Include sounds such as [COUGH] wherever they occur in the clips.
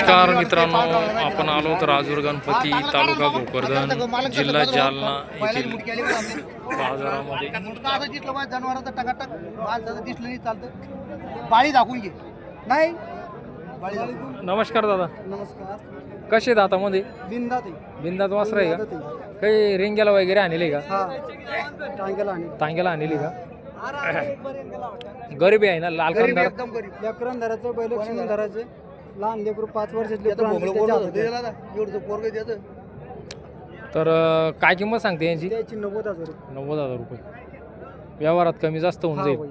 नमस्कार मित्रांनो आपण आलो तर राजूर गणपती तालुका भोकरदन जिल्हा जालना येथील बाजारामध्ये. जनावरांचं टकाटक दिसलं नाही चालतं बाळी दाखवून घे नाही नमस्कार दादा. नमस्कार कसे दातामध्ये बिंदा ते बिंदात वासर आहे का? काही रेंग्याला वगैरे आणले का? हा टांग्याला आणली का? गरीबी आहे ना लाल एकदम गरीब. लेकरन धरायचं बैल शिवून धरायचे लहान लेकरू पाच वर्षाचे त्याचं लेकरू भोगलं आणते बोलत त्याच्या होतं त्याला आता. एवढं पोरग त्याचं तर अं, काय किंमत सांगते यांची. द्यायची नव्वद हजार रुपये. नव्वद हजार रुपये व्यवहारात कमी जास्त होऊन हा जाईल बाई.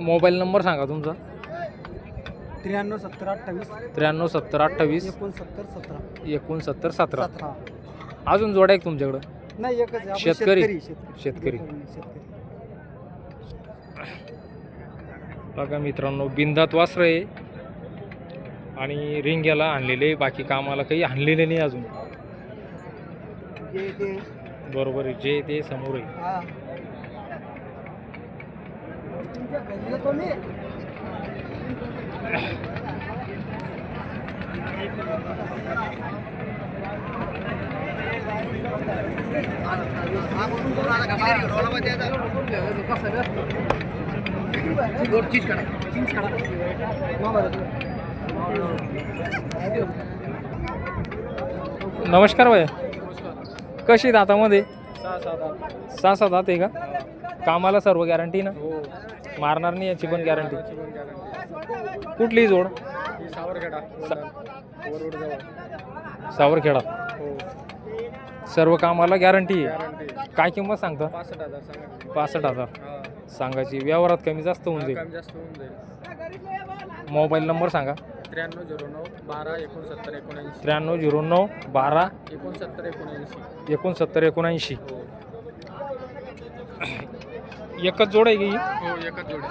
मोबाईल नंबर सांगा तुमचा त्र्याण्णव सत्तर अठ्ठावीस त्र्याण्णव सत्तर अठ्ठावीस एकोणसत्तर सतरा एकोणसत्तर सतरा सतरा अजून जोड्या आहे का तुमच्याकडं नाही एकच आहे. आपण शेतकरी? शेतकरी शेतकरी. शेतकरी बघा मित्रांनो बिंदात वासर आहे. आणि रिंग्याला आणलेले बाकी कामाला काही आणलेले नाही अजून. बरोबर आहे जे ते समोर आहे. हा. चीज चीज नमस्कार भाई कशी दातामध्ये सहा सात दात आहे का? कामाला सर्व गॅरंटी ना? मारणार नाही याची पण गॅरंटी कुठली जोड? सावरखेडा. सर्व कामाला गॅरंटी आहे. काय किंमत सांगता? पासष्ट हजार सांगा. पासष्ट हजार. सांगायची व्यवहारात कमी जास्त होऊन जाईल. जास्त होऊन जाईल. मोबाईल नंबर सांगा. त्र्याण्णव झिरो नऊ बारा एकोणसत्तर एकोणऐंशी. त्र्याण्णव झिरो नऊ बारा एकोणसत्तर एकोणऐंशी. एकोणसत्तर एकोणऐंशी. एकच जोड आहे की ही? हो एकच जोडी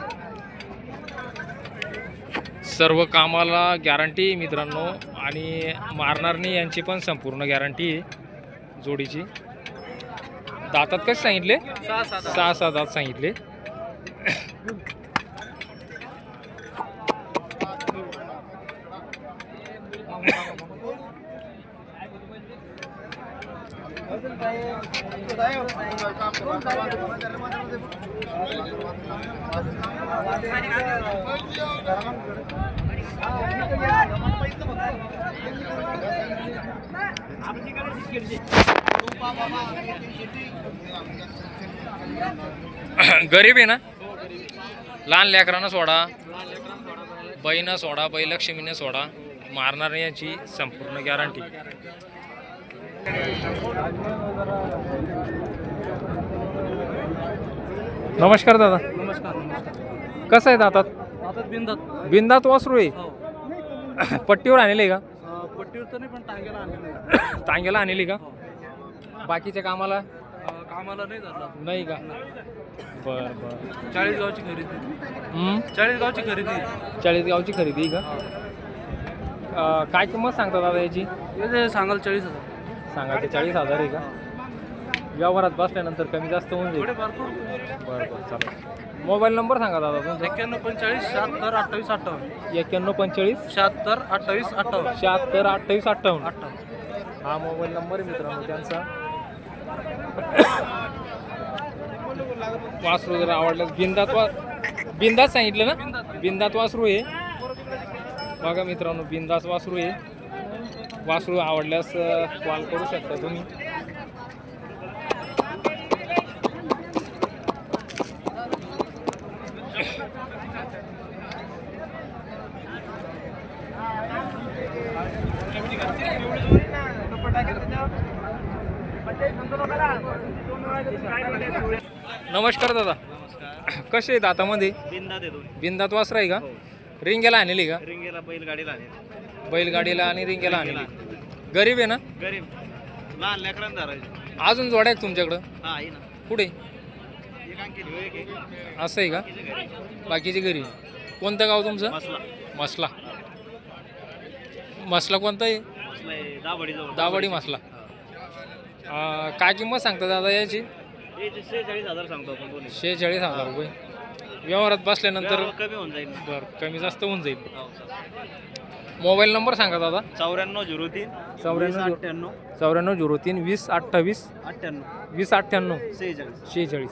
सर्व कामाला गॅरंटी मित्रांनो. आणि मारणारनी यांची पण संपूर्ण गॅरंटी आहे. जोडीची. दातात कसे सांगितले? सहा सहा दात सांगितले. [COUGHS] गरीब आहे ना? लहान लेकरांना सोडा. बैना सोडा बैलक्ष्मीने सोडा. मारणार याची संपूर्ण गॅरंटी नमस्कार दादा. नमस्कार कसं आहे दातात? आता बिंदात बिंदात वासरू आहे. हो. [COUGHS] पट्टीवर आणले का? पट्टीवर तर नाही पण टांग्याला आणलेलं [COUGHS] का? बाकीच्या कामाला? कामाला नाही धरला नाही का? बर बर. चाळीस गावची खरेदी? चाळीस गावची खरेदी. चाळीस गावची खरेदी आहे का अं, काय किंमत सांगता दादा याची? हे सांगाल चाळीस हजार. सांगा ते चाळीस हजार आहे का? व्यवहारात बसल्यानंतर कमी जास्त होऊन जाईल. थोडे भरपूर बरं बरं चालेल. मोबाईल नंबर सांगा दादा तुमचा. एक्क्याण्णव पंचेचाळीस शहात्तर अठ्ठावीस अठ्ठावन्न. एक्क्याण्णव पंचेचाळीस. शहात्तर अठ्ठावीस अठ्ठावन्न. शहात्तर अठ्ठावीस अठ्ठावन्न. अठ्ठावन्न. हा मोबाईल नंबर आहे मित्रांनो त्यांचा. वासरू जर आवडलं बिंदात वा बिंदात सांगितलं ना? बिंदात वासरू आहे. बघा मित्रांनो बिंदास वासरू आहे. वासरू आवडल्यास कॉल करू शकता तुम्ही. नमस्कार दादा. कसे आहे दातामध्ये बिंदा देतो बिंदात वासर आहे का? रिंग्याला आणली का? रिंगेला बैलगाडीला आले बैलगाडीला आणि रिंग्याला आणली गरीब आहे ना? गरीब. लहान लेकरांना धरायचे. अजून जोड्या आहेत तुमच्याकडं? हा आहे ना. कुठे? एक अंकी लिहू, एक एक. असं आहे का? बाकीचे घरी. कोणतं गाव तुमचं? मसला. मसला. मसला कोणता आहे? मसला आहे दाबडी दावडी मसला. अं, काय किंमत सांगता दादा याची? हे शेहेचाळीस हजार सांगतो आपण दोन्ही. शेहेचाळीस हजार रुपये. व्यवहारात बसल्यानंतर कमी होऊन जाईल. बरं कमी जास्त होऊन जाईल. मोबाईल नंबर सांगा दादा. चौऱ्याण्णव झिरो तीन चौऱ्याण्णव अठ्ठ्याण्णव. चौऱ्याण्णव झिरो तीन वीस अठ्ठावीस अठ्ठ्याण्णव. वीस अठ्ठ्याण्णव. सेहेचाळीस शेहेचाळीस.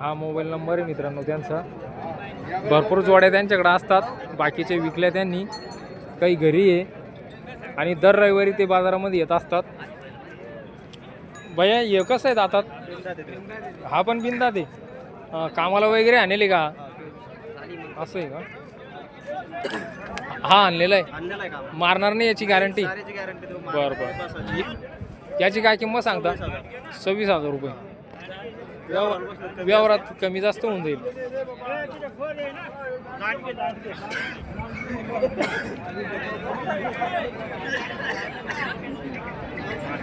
हा मोबाईल नंबर आहे मित्रांनो त्यांचा. भरपूर जोड्या त्यांच्याकडे असतात. बाकीचे विकल्या त्यांनी. काही घरी आहे. आणि दर रविवारी ते बाजारामध्ये येत असतात. भैया हे कसं आहे दातात हा पण बिंदा ते अं, कामाला वगैरे आणले का? असं आहे का? हा आणलेला आहे. मारणार नाही याची गॅरंटी बरं बरं. याची काय किंमत सांगता? सव्वीस हजार. रुपये. व्यवहार- व्यवहारात कमी जास्त होऊन जाईल.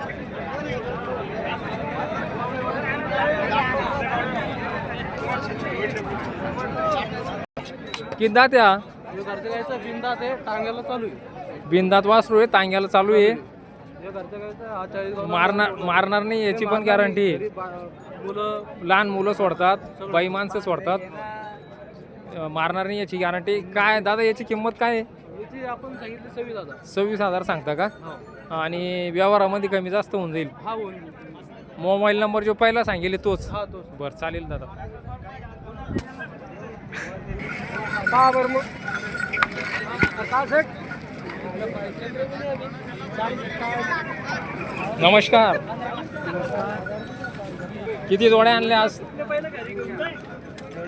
[LAUGHS] किती दात या. घरचं गायचं बिंदा ते टांग्याला चालू आहे बिंदात वासरू आहे तांग्याला चालू आहे. मारणार मारणार नाही याची पण गॅरंटी आहे. मुलं लहान मुलं सोडतात बाई माणसं सोडतात. मारणार नाही याची गॅरंटी काय दादा याची किंमत काय आहे? आपण सांगितली सव्वीस हजार सव्वीस हजार सांगता का. आणि व्यवहारामध्ये कमी जास्त होऊन जाईल. मोबाईल नंबर जो पहिला सांगेल तोच. बरं चालेल दादा. का बरं मग? नमस्कार. किती जोड्या आणल्या आज?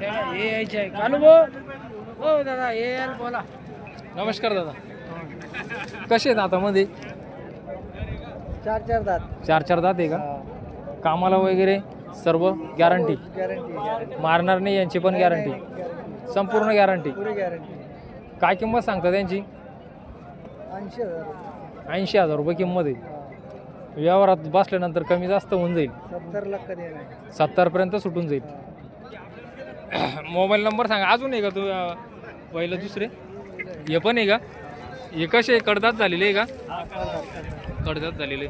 हे यायचे. भाऊ? हो दादा हे यार बोला. नमस्कार दादा. कसे आहेत आता मध्ये? चार चार दात. चार चार दात आहे का? कामाला वगैरे सर्व गॅरंटी गॅरंटी मारणार नाही यांची पण गॅरंटी संपूर्ण गॅरंटी पुरी गॅरंटी काय किंमत सांगता त्यांची? ऐंशी हजार ऐंशी हजार रुपये किंमत आहे. व्यवहारात बसल्यानंतर कमी जास्त होऊन जाईल. सत्तर लाख कधी येणार सत्तरपर्यंत सुटून जाईल. [COUGHS] मोबाईल नंबर सांगा. अजून आहे का तू अं, पहिलं दुसरे? हे पण आहे का? हे कसे कडदात झालेले आहे का? कडदात झालेले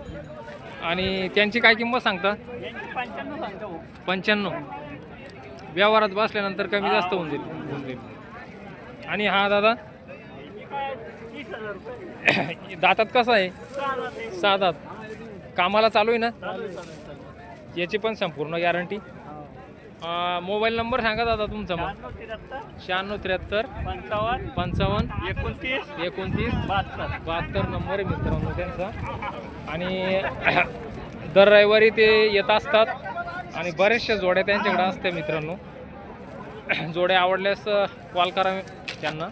आणि त्यांची काय किंमत सांगता? पंच्याण्णव व्यवहारात बसल्यानंतर कमी जास्त होऊन जाईल होऊन जाईल. आणि हा दादा? [COUGHS] दातात कसा आहे? सहा दात कामाला चालू आहे ना? याची पण संपूर्ण गॅरंटी मोबाईल नंबर सांगा दादा तुमचा मग. शहाण्णव त्र्याहत्तर. पंचावन्न. पंचावन्न एकोणतीस. एकोणतीस. बहात्तर. बहात्तर नंबर आहे मित्रांनो त्यांचा. आणि [COUGHS] दर रविवारी ते येत असतात. आणि बऱ्याचशा जोड्या त्यांच्याकडे असतात मित्रांनो. जोड्या आवडल्यास कॉल करा त्यांना.